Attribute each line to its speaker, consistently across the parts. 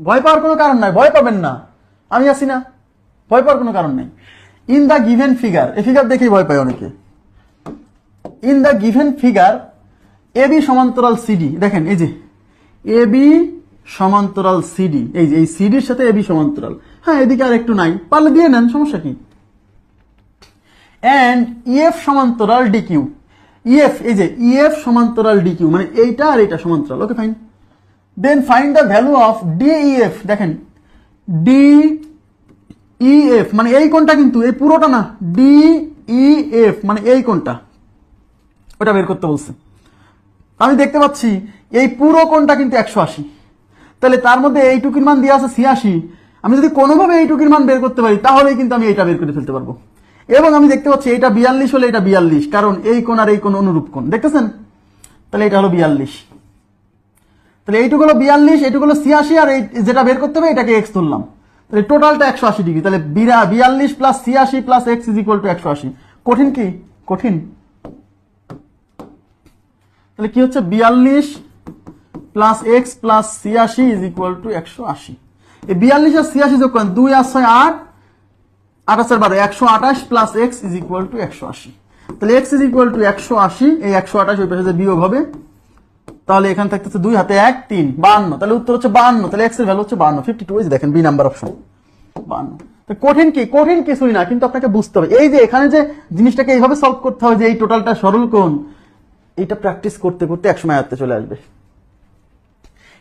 Speaker 1: ভয় পাওয়ার কোনো কারণ নাই, ভয় পাবেন না। আমি আছি না, ভয় পাওয়ার কোনো কারণ নাই। ইন দ্য গিভেন ফিগার এই ফিগার দেখেই ভয় পায় অনেকে। In the given figure A B সমান্তরাল সিডি দেখেন, এই যে এ বি সমান্তরাল সিডি এই যে, এই সিডির সাথে এ বি সমান্তরাল। হ্যাঁ এদিকে আর একটু নাই, পারলে দিয়ে নেন, সমস্যা কি? অ্যান্ড ইএফ সমান্তরাল ডিকিউ ইএফ এই যে ইএফ সমান্তরাল ডিকিউ মানে এইটা আর এইটা সমান্তরাল okay fine then find the value of D E F দেখেন ডি ইএফ মানে এই কোনটা কিন্তু, এই পুরোটা না ডি ইএফ মানে এই কোনটা ওটা বের করতে বলছে। আমি দেখতে পাচ্ছি, এই পুরো কোনটা কিন্তু একশো আশি। তাহলে তার মধ্যে এইটুকুর মান দিয়ে আছে ছিয়াশি। আমি যদি কোনোভাবে এইটুকুর মান বের করতে পারি, তাহলেই কিন্তু আমি এটা বের করে ফেলতে পারব। এবং আমি দেখতে পাচ্ছি এটা বিয়াল্লিশ হলে এটা বিয়াল্লিশ, কারণ এই কোন আর এই কোন অনুরূপ কোন দেখতেছেন? তাহলে এটা হলো বিয়াল্লিশ। তাহলে এইটুকু হলো বিয়াল্লিশ, এইটুকু হলো ছিয়াশি, আর এই যেটা বের করতে হবে এটাকে এক্স ধরলাম তাহলে টোটালটা একশো আশি ডিগ্রি, তাহলে বিরা- বিয়াল্লিশ প্লাস ছিয়াশি plus x is equal to একশো আশি। কঠিন কি? কঠিন। তাহলে কি হচ্ছে? বিয়াল্লিশ প্লাস এক্স প্লাস ছিয়াশি ইজ ইকুয়াল টু একশো আশি। এই বিয়াল্লিশ আর ছিয়াশি যোগ করেন দুই আর ছয় আট আঠাশের বারো, একশো আঠাশ plus x is equal to একশো আশি। তাহলে এক্স ইজ ইকুয়াল টু একশো আশি, এই একশো আঠাশ ওই পাশে বিয়োগ হবে তাহলে এখানে থাকতেছে দুই হাতে এক, তিন, বান্ন। তাহলে উত্তর হচ্ছে বান্ন, তাহলে এক্সের ভ্যালু হচ্ছে বান্ন। ফিফটি টু দেখেন বি নাম্বার অপশন বান্ন। কঠিন কি? কঠিন কিছুই না, কিন্তু আপনাকে বুঝতে হবে। এই যে এখানে যে জিনিসটাকে এইভাবে সলভ করতে হবে যে এই টোটালটা সরল কোণ, এইটা প্র্যাকটিস করতে করতে একসময় আয়ত্তে চলে আসবে।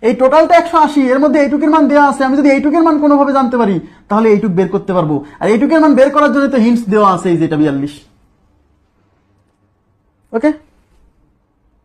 Speaker 1: এই টোটালটা একশো আশি, এর মধ্যে এইটুকের মান দেওয়া আছে, আমি যদি এইটুকের মান কোনোভাবে জানতে পারি, তাহলে এইটুক বের করতে পারব। আর এইটুকের মান বের করার জন্য তো হিন্টস দেওয়া আছে, এই যেটা বিয়াল্লিশ। ওকে